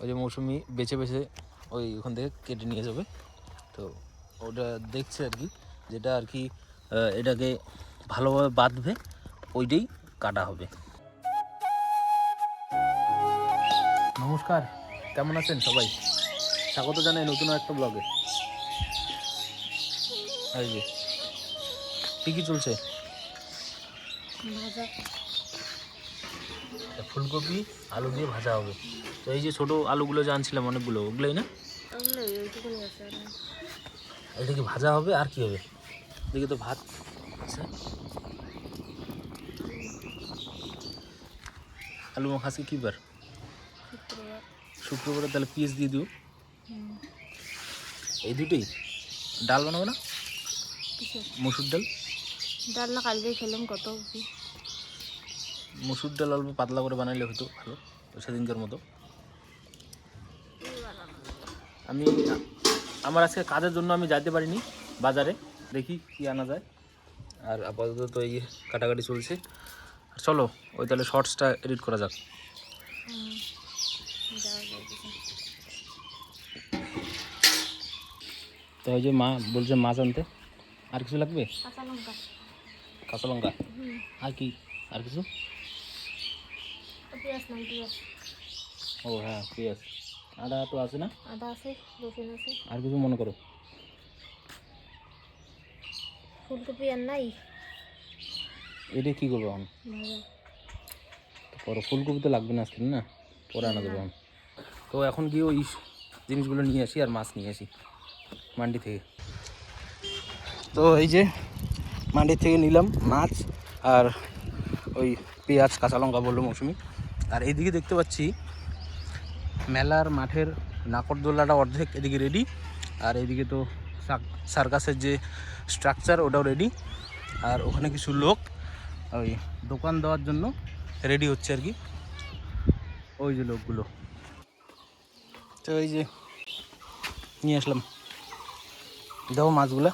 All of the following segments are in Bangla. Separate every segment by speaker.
Speaker 1: ওই যে মৌসুমি বেছে বেছে ওই ওখান থেকে কেটে নিয়ে যাবে। তো ওটা দেখছে আর কি যেটা আর কি এটাকে ভালোভাবে বাঁধবে ওইটাই কাটা হবে। নমস্কার কেমন আছেন সবাই? স্বাগত জানাই নতুন একটা ব্লগে এই যে কী কী চলছে? ফুলকপি আলু দিয়ে ভাজা হবে। তো এই যে ছোটো আলুগুলো যে আনছিলাম অনেকগুলো ওগুলোই না?
Speaker 2: আছে।
Speaker 1: এটা কি ভাজা হবে আর কি হবে? দেখি তো ভাত আছে। আলু মাখা আজকে কী বার
Speaker 2: শুক্রবারে।
Speaker 1: তাহলে পিস দিয়ে দিও। এই দুটোই? ডাল বানাবো না? মসুর ডাল?
Speaker 2: ডাল না কালকে খেলাম কত কি?
Speaker 1: মসুর ডাল অল্প পাতলা করে বানাইলে হতো ভালো সেদিনকার মতো। আমি আমার আজকে কাজের জন্য আমি যাইতে পারিনি বাজারে। দেখি কি আনা যায়। আর আপাতত তো এই কাটাকাটি চলছে। আর চলো ওই তাহলে শর্টসটা এডিট করা যাক। তো ওই যে মা বলছে মাছ আনতে। আর কিছু লাগবে?
Speaker 2: কাঁচা লঙ্কা।
Speaker 1: কাঁচা লঙ্কা? আর কি? আর কিছু?
Speaker 2: পেঁয়াজ নাই পেঁয়াজ।
Speaker 1: ও হ্যাঁ পেঁয়াজ। আদা তো আছে না?
Speaker 2: আদা আছে রসুন আছে।
Speaker 1: আর কিছু মনে করো।
Speaker 2: ফুলকপি আর নাই?
Speaker 1: এটা কী করব এখন? তো পরে ফুলকপি তো লাগবে না আজকে না? পরে আনা দেবো এখন তো এখন গিয়ে ওই জিনিসগুলো নিয়ে আসি আর মাছ নিয়ে আসি মান্ডি থেকে। তো এই যে মান্ডি থেকে নিলাম মাছ আর ওই পেঁয়াজ কাঁচা লঙ্কা বলল মৌসুমি। আর এইদিকে দেখতে পাচ্ছি মেলার মাঠের নাকরদোলাটা অর্ধেক এদিকে রেডি আর এদিকে তো সার্কাসের যে স্ট্রাকচার ওটাও রেডি আর ওখানে কিছু লোক ওই দোকান দেওয়ার জন্য রেডি হচ্ছে আর কি। ওই যে লোকগুলো। তো এই যে নিয়ে আসলাম। দাও মাছগুলা।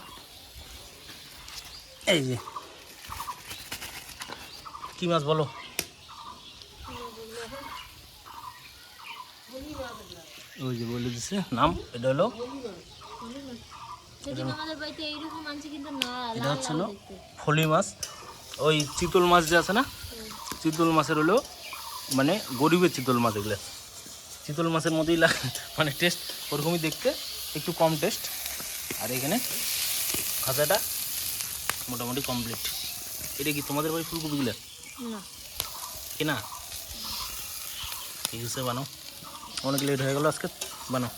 Speaker 1: এই যে। কী মাছ বলো? ওই যে বলে দিছে নাম এটা হলো এটা হচ্ছে হলো ফলি মাছ। ওই চিতল মাছ যে আছে না চিতল মাছের হলো মানে গরিবের চিতল মাছ এগুলো। চিতল মাছের মতোই লাগে মানে টেস্ট ওরকমই দেখতে একটু কম টেস্ট আর এখানে ভাজাটা মোটামুটি কমপ্লিট এটা কি তোমাদের বাড়ি ফুলকপিগুলো
Speaker 2: না।
Speaker 1: কেনা? ঠিক আছে বানাও। অনেক লেট হয়ে গেল আজকে, বানাও।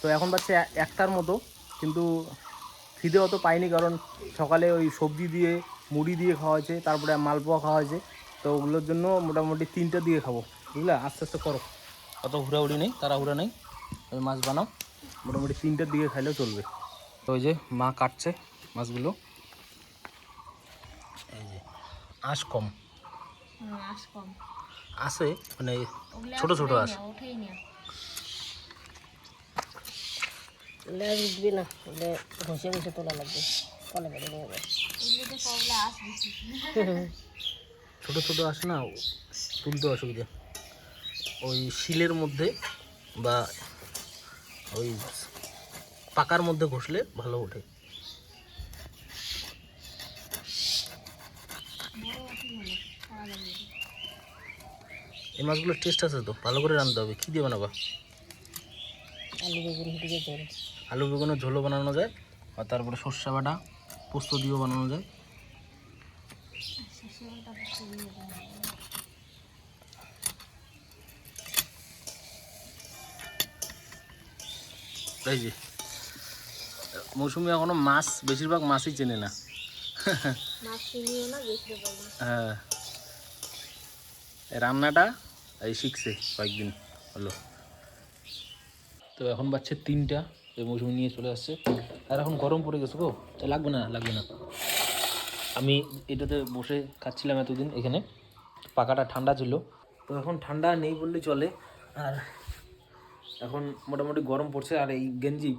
Speaker 1: তো এখন পাচ্ছে একটার মতো, কিন্তু খিদে অত পাইনি কারণ সকালে ওই সবজি দিয়ে, মুড়ি দিয়ে খাওয়া হয়েছে, তারপরে মালপোয়া খাওয়া হয়েছে, তো ওগুলোর জন্য মোটামুটি তিনটা দিয়ে খাব, বুঝলে? আস্তে আস্তে করো। অত হুড়াহুড়ি নেই, তাড়াহুড়া নেই ওই মাছ বানাও, মোটামুটি তিনটার দিকে খাইলেও চলবে। তো ওই যে মা কাটছে মাছগুলো। এই যে, আঁশ কম। আছে মানে
Speaker 2: ওগুলা
Speaker 1: ছোট ছোট আঁশ
Speaker 2: না, ওঠেই
Speaker 3: লেজ উঠবে না ওলে ঘষে ঘষে তোলা লাগবে কলে বেড়ে নিয়ে যাবে।
Speaker 1: ছোট ছোট আসে না তুলতে অসুবিধা। ওই শিলের মধ্যে বা ওই পাকার মধ্যে ঘষলে ভালো ওঠে। এই মাছগুলোর টেস্ট আছে তো? ভালো করে রাঁধতে হবে। কী দিয়ে বানাবা?
Speaker 3: আলু বেগুন দিয়ে
Speaker 1: আলু বেগুনের ঝোলও বানানো যায় আর তারপরে সর্ষে বাটা পোস্ত দিয়েও বানানো যায়। তাই যে মৌসুমি এখনও মাছ বেশিরভাগ মাছই চেনে না। হ্যাঁ। রান্নাটা এই শিখছে কয়েকদিন হলো। তো এখন বাচ্চা তিনটা, এই মৌসুমি নিয়ে চলে আসছে। আর এখন গরম পড়ে গেছে গো। লাগবে না লাগবে না। আমি এটাতে বসে খাচ্ছিলাম এতদিন এখানে। পাকাটা ঠান্ডা ছিল। তো এখন ঠান্ডা নেই বললে চলে। আর এখন মোটামুটি গরম পড়ছে। আর এই গেঞ্জি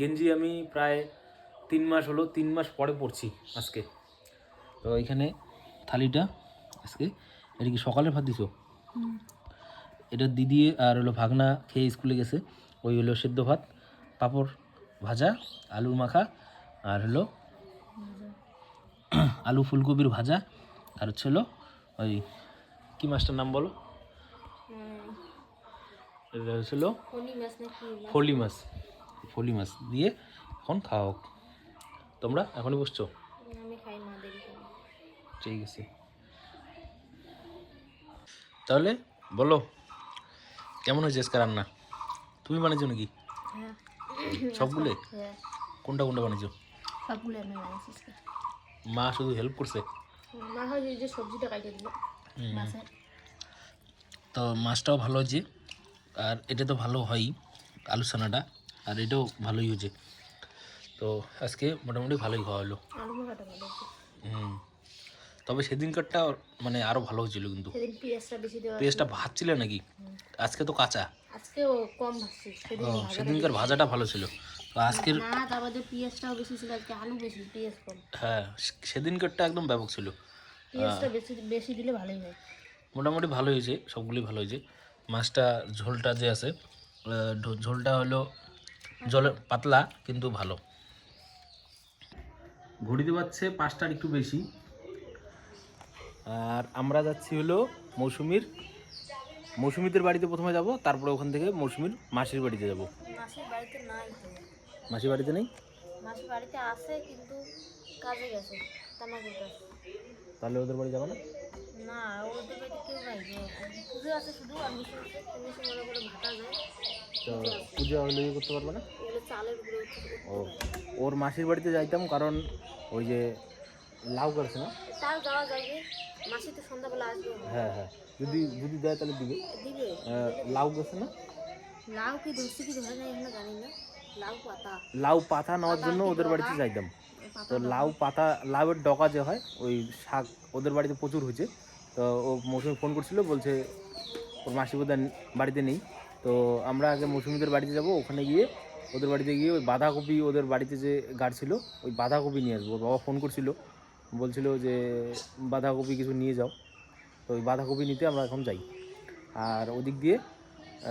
Speaker 1: গেঞ্জি আমি প্রায় তিন মাস হলো, তিন মাস পরে পড়ছি আজকে। তো এখানে থালিটা আজকে। এটা কি সকালে ভাত দিছো? এটা দিদি আর হলো ভাগনা খেয়ে স্কুলে গেছে। ওই হলো সেদ্ধ ভাত পাঁপড় ভাজা আলুর মাখা আর হলো আলু ফুলকপির ভাজা আর হচ্ছে হলো ওই কী মাছটার নাম বলো? এটা হচ্ছে হলো
Speaker 2: মাছ না মাছ?
Speaker 1: ফলি মাছ। ফলি মাছ দিয়ে এখন খাও তোমরা এখনই বসছো? ঠিক আছে। তাহলে বলো কেমন হয়েছে আজকে রান্না? তুমি বানিয়েছো নাকি?
Speaker 2: হ্যাঁ।
Speaker 1: সবগুলো?
Speaker 2: হ্যাঁ।
Speaker 1: কোনটা কোনটা বানিয়েছো?
Speaker 2: সবগুলো আমি বানাইছি
Speaker 1: মা শুধু হেল্প করছে?
Speaker 2: মা হয় যে- যে সবজিটা কাটে দিল।
Speaker 1: তো মাছটাও ভালো হয়েছে আর এটা তো ভালো হয়ই আলু সানাটা আর এটাও ভালোই হয়েছে। তো আজকে মোটামুটি ভালোই খাওয়া হলো। হুম। তবে সেদিনকারটা মানে আরও ভালো হয়েছিল কিন্তু।
Speaker 2: সেদিন পেঁয়াজটা বেশি দেওয়া
Speaker 1: পেঁয়াজটা ভাজছিলে নাকি? আজকে তো কাঁচা।
Speaker 2: আজকেও কম ভাজছি
Speaker 1: সেদিনকার ভাজাটা ভালো ছিল। তো আজকের
Speaker 2: না তার পেঁয়াজটাও বেশি ছিল আজকে আলু বেশি পেঁয়াজ কম।
Speaker 1: হ্যাঁ সেদিনকারটা একদম ব্যাপক ছিল।
Speaker 2: পেঁয়াজটা বেশি বেশি দিলে ভালোই হয়।
Speaker 1: মোটামুটি ভালো হয়েছে সবগুলি ভালো হয়েছে। মাছটা ঝোলটা যে আছে আহ, ঝোলটা হলো জলে পাতলা কিন্তু ভালো। ঘড়িতে পাচ্ছে পাঁচটার একটু বেশি। আর আমরা যাচ্ছি হলো মৌসুমির মৌসুমিদের বাড়িতে প্রথমে যাব তারপরে ওখান থেকে মৌসুমির মাসির বাড়িতে যাব।
Speaker 2: মাসির বাড়িতে নাই
Speaker 1: মাসির বাড়িতে নেই?
Speaker 2: মাসির বাড়িতে আছে কিন্তু কাজে গেছে তামাকের কাছে
Speaker 1: তাহলে ওদের বাড়ি যাব না?
Speaker 2: না ওদের বাড়িতে কেউ নাই পুজো আছে শুধু আর মিশন আছে মনে করে ভাটা যায়।
Speaker 1: তো পুজো হলে করতে পারবে না?
Speaker 2: চালের
Speaker 1: ও ওর মাসির বাড়িতে যাইতাম কারণ ওই যে লাউ গাছ না?
Speaker 2: তাও যাওয়া যাবে। মাসি তো সন্ধ্যাবেলা আসবে।
Speaker 1: হ্যাঁ হ্যাঁ। যদি যদি দেয় তাহলে দিবে।
Speaker 2: দিবে।
Speaker 1: লাউ গাছে না?
Speaker 2: লাউ কি ধরছে কি ধরে না এখনও জানি না। লাউ পাতা।
Speaker 1: লাউ পাতা নেওয়ার জন্য ওদের বাড়িতে যাইতাম। তো লাউ পাতা লাউয়ের ডগা যে হয় ওই শাক ওদের বাড়িতে প্রচুর হয়েছে। তো ও মৌসুমি ফোন করছিল বলছে ওর মাসি বোধহয় বাড়িতে নেই। তো আমরা আগে মৌসুমিদের বাড়িতে যাব ওখানে গিয়ে ওদের বাড়িতে গিয়ে ওই বাঁধাকপি ওদের বাড়িতে যে গাছ ছিল ওই বাঁধাকপি নিয়ে আসব। বাবা ফোন করছিল। বলছিল যে, বাঁধাকপি কিছু নিয়ে যাও। তো ওই বাঁধাকপি নিতে আমরা এখন যাই। আর ওদিক দিয়ে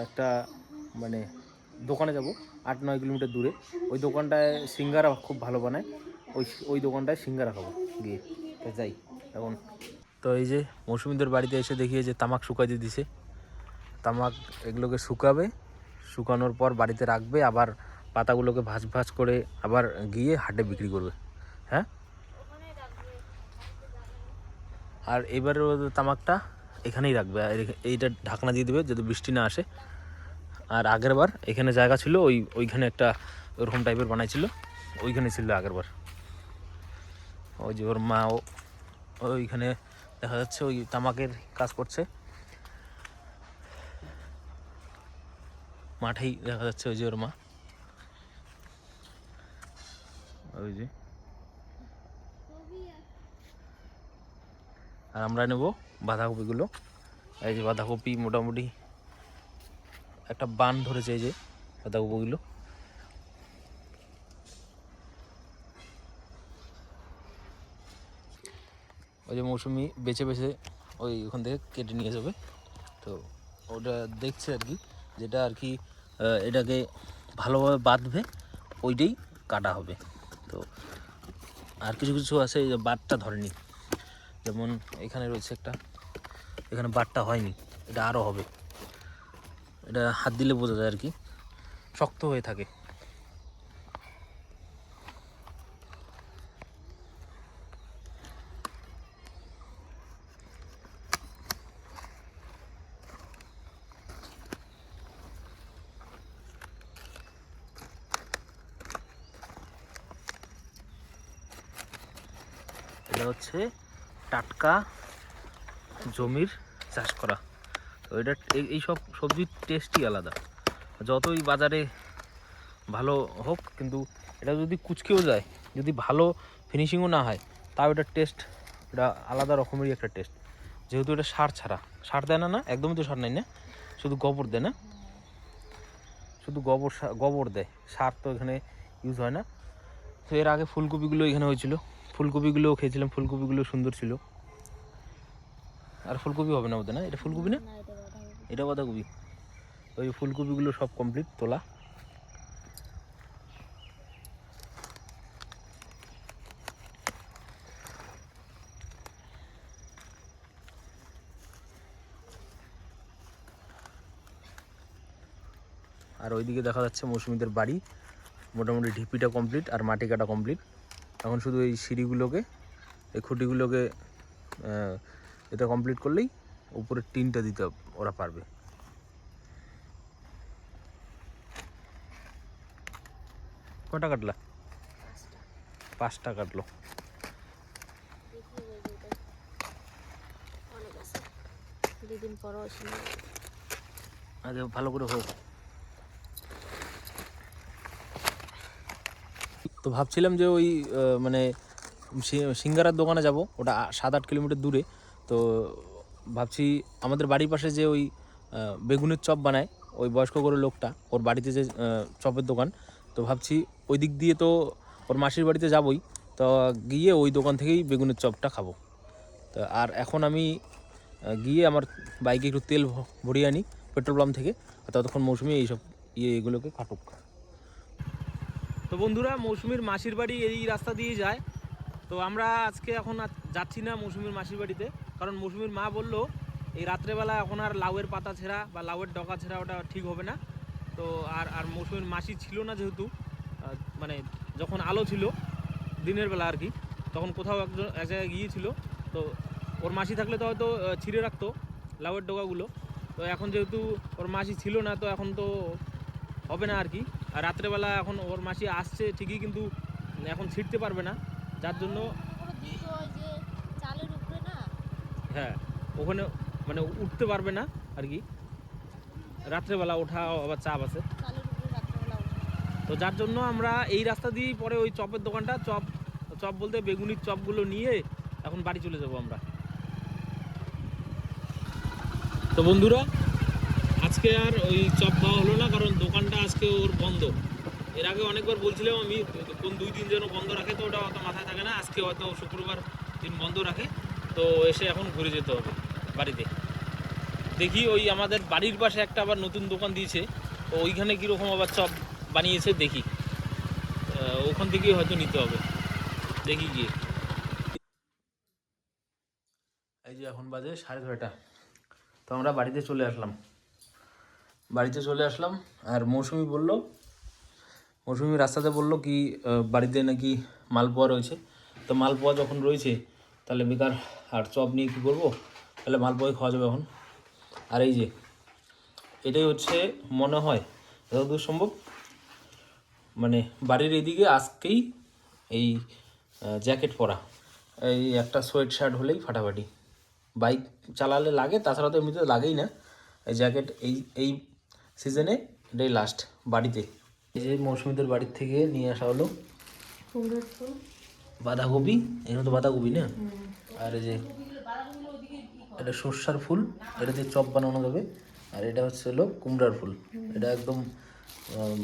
Speaker 1: একটা মানে দোকানে যাব, আট নয় কিলোমিটার দূরে। ওই দোকানটায় সিঙ্গারা খুব ভালো বানায়। ওই ওই দোকানটায় সিঙ্গারা খাব গিয়ে। তো যাই, এখন। তো এই যে, মৌসুমিদের বাড়িতে এসে দেখিয়ে যে তামাক শুকাইতে দিছে। তামাক এগুলোকে শুকাবে, শুকানোর পর বাড়িতে রাখবে, আবার পাতাগুলোকে ভাজ ভাজ করে আবার গিয়ে হাটে বিক্রি করবে। হ্যাঁ? আর এবারে তামাকটা এখানেই রাখবে। আর এইটা ঢাকনা দিয়ে দেবে যদি বৃষ্টি না আসে। আর আগেরবার এখানে জায়গা ছিল, ওই, ওইখানে একটা ওরকম টাইপের বানাইছিল, ওইখানে ছিল আগেরবার ওই যে ওর মা ওইখানে দেখা যাচ্ছে ওই তামাকের কাজ করছে। মাঠেই দেখা যাচ্ছে ওই যে ওর মা। ওই যে। আর আমরা নেব বাঁধাকপিগুলো। এই যে বাঁধাকপি মোটামুটি একটা বান ধরেছে এই যে বাঁধাকপিগুলো। ওই যে মৌসুমি বেছে বেছে ওই ওখান থেকে কেটে নিয়ে যাবে। তো ওটা দেখছে আর কি, যেটা আর কি এটাকে ভালোভাবে বাঁধবে, ওইটাই কাটা হবে। তো আর কিছু কিছু আছে, এই যে বাটটা ধরেনি যেমন এখানে রয়েছে একটা। এখানে বাটটা হয়নি, এটা আরও হবে। এটা হাত দিলে বোঝা যায় আর কি শক্ত হয়ে থাকে। এটা হচ্ছে টাটকা জমির চাষ করা। তো এটা এই- সব সবজির টেস্টই আলাদা। যতই বাজারে ভালো হোক, কিন্তু এটা যদি কুচকেও যায়, যদি ভালো ফিনিশিংও না হয়, তাও এটার টেস্ট এটা আলাদা রকমেরই একটা টেস্ট যেহেতু এটা সার ছাড়া। সার দেয় না না, একদমই তো সার নেই না। শুধু গোবর দেয় না। শুধু গোবর গোবর দেয়। সার তো এখানে ইউজ হয় না। তো এর আগে ফুলকপিগুলো এখানে হয়েছিল। ফুলকপিগুলোও খেয়েছিলাম ফুলকপিগুলো সুন্দর ছিল। আর ফুলকপি হবে না বোধহয় না? এটা ফুলকপি না?
Speaker 2: এটা
Speaker 1: বাঁধাকপি। ওই ফুলকপিগুলো সব কমপ্লিট তোলা। আর ওইদিকে দেখা যাচ্ছে মৌসুমীদের বাড়ি। মোটামুটি ঢিপিটা কমপ্লিট আর মাটি কাটা কমপ্লিট এখন শুধু এই সিঁড়িগুলোকে এই খুঁটিগুলোকে এটা কমপ্লিট করলেই উপরের টিনটা দিতে হবে, ওরা পারবে। কটা কাটলা? পাঁচটা কাটলো।
Speaker 2: দুদিন পরও আসলে
Speaker 1: ভালো করে হোক। তো ভাবছিলাম যে ওই মানে সিঙ্গারার দোকানে যাব, ওটা সাত আট কিলোমিটার দূরে। তো ভাবছি আমাদের বাড়ির পাশে যে ওই বেগুনের চপ বানায় ওই বয়স্ক করে লোকটা, ওর বাড়িতে যে চপের দোকান। তো ভাবছি ওই দিক দিয়ে তো ওর মাসির বাড়িতে যাবই, তো গিয়ে ওই দোকান থেকেই বেগুনের চপটা খাব। তো আর এখন আমি গিয়ে আমার বাইকে একটু তেল ভরিয়ে আনি, পেট্রোল পাম্প থেকে ততক্ষণ মৌসুমি এইসব ইয়ে এগুলোকে কাটুক। তো বন্ধুরা, মৌসুমির মাসির বাড়ি এই রাস্তা দিয়ে যায়। তো আমরা আজকে এখন যাচ্ছি না মৌসুমির মাসির বাড়িতে, কারণ মৌসুমির মা বলল, এই রাত্রেবেলা এখন আর লাউয়ের পাতা ছেঁড়া বা লাউয়ের ডকা ছেঁড়া ওটা ঠিক হবে না। তো আর আর মৌসুমির মাসি ছিল না যেহেতু মানে যখন আলো ছিল দিনের বেলা আর কি, তখন কোথাও একজন, এক জায়গায় গিয়েছিল। তো ওর মাসি থাকলে তো হয়তো ছিঁড়ে রাখতো লাউয়ের ডোকাগুলো তো এখন যেহেতু ওর মাসি ছিল না, তো এখন তো হবে না আর কি। রাত্রেবেলা এখন ওর মাসি আসছে ঠিকই কিন্তু এখন ছিঁড়তে পারবে না, যার জন্য হ্যাঁ ওখানে মানে উঠতে পারবে না আর কি। রাত্রেবেলা ওঠা, আবার চাপ আছে তো যার জন্য আমরা এই রাস্তা দিয়েই পরে ওই চপের দোকানটা, চপ চপ বলতে বেগুনির চপগুলো নিয়ে এখন বাড়ি চলে যাব আমরা। তো বন্ধুরা আজকে আর ওই চপ খাওয়া হলো না, কারণ দোকানটা আজকে ওর বন্ধ। এর আগে অনেকবার বলছিলাম আমি, কোন দুই দিন যেন বন্ধ রাখে, তো ওটা অত মাথায় থাকে না। আজকে হয়তো শুক্রবার দিন বন্ধ রাখে, তো এসে এখন ঘুরে যেতে হবে বাড়িতে। দেখি ওই আমাদের বাড়ির পাশে একটা আবার নতুন দোকান দিয়েছে, তো ওইখানে কীরকম আবার চপ বানিয়েছে দেখি। ওখান থেকেই হয়তো নিতে হবে। দেখি গিয়ে। এই যে এখন বাজে সাড়ে ছয়টা, তো আমরা বাড়িতে চলে আসলাম। বাড়িতে চলে আসলাম আর মৌসুমি বলল, মৌসুমি রাস্তাতে বলল কি বাড়িতে নাকি মালপোয়া রয়েছে। তো মালপোয়া যখন রয়েছে, তাহলে বেকার আর চপ নিয়ে কী করব? তাহলে মালপোয়াই খাওয়া যাবে এখন। আর এই যে, এটাই হচ্ছে মনে হয় যতদূর সম্ভব মানে বাড়ির এদিকে আজকেই এই জ্যাকেট পরা। এই একটা সোয়েট শার্ট হলেই ফাটাফাটি। বাইক চালালে লাগে, তাছাড়া তো এমনিতে লাগেই না। এই জ্যাকেট, এই এই সিজনে এটাই লাস্ট বাড়িতে। এই যে মৌসুমিদের বাড়ির থেকে নিয়ে আসা হলো বাঁধাকপি এগুলো তো বাঁধাকপি না? আর এই যে এটা সর্ষার ফুল এটা দিয়ে চপ বানানো যাবে। আর এটা হচ্ছে হলো কুমড়ার ফুল। এটা একদম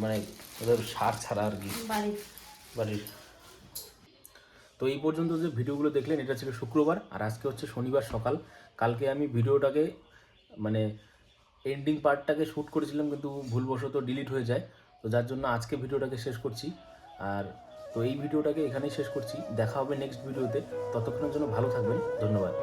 Speaker 1: মানে ওদের সার ছাড়া আর কি।
Speaker 2: বাড়ির।
Speaker 1: বাড়ির। তো এই পর্যন্ত যে ভিডিওগুলো দেখলেন এটা ছিল শুক্রবার। আর আজকে হচ্ছে শনিবার সকাল। কালকে আমি ভিডিওটাকে মানে এন্ডিং পার্টটাকে শ্যুট করেছিলাম, কিন্তু ভুলবশত ডিলিট হয়ে যায়। তো যার জন্য আজকে ভিডিওটাকে শেষ করছি। আর তো এই ভিডিওটাকে এখানেই শেষ করছি। দেখা হবে নেক্সট ভিডিওতে ততক্ষণের জন্য ভালো থাকবেন। ধন্যবাদ।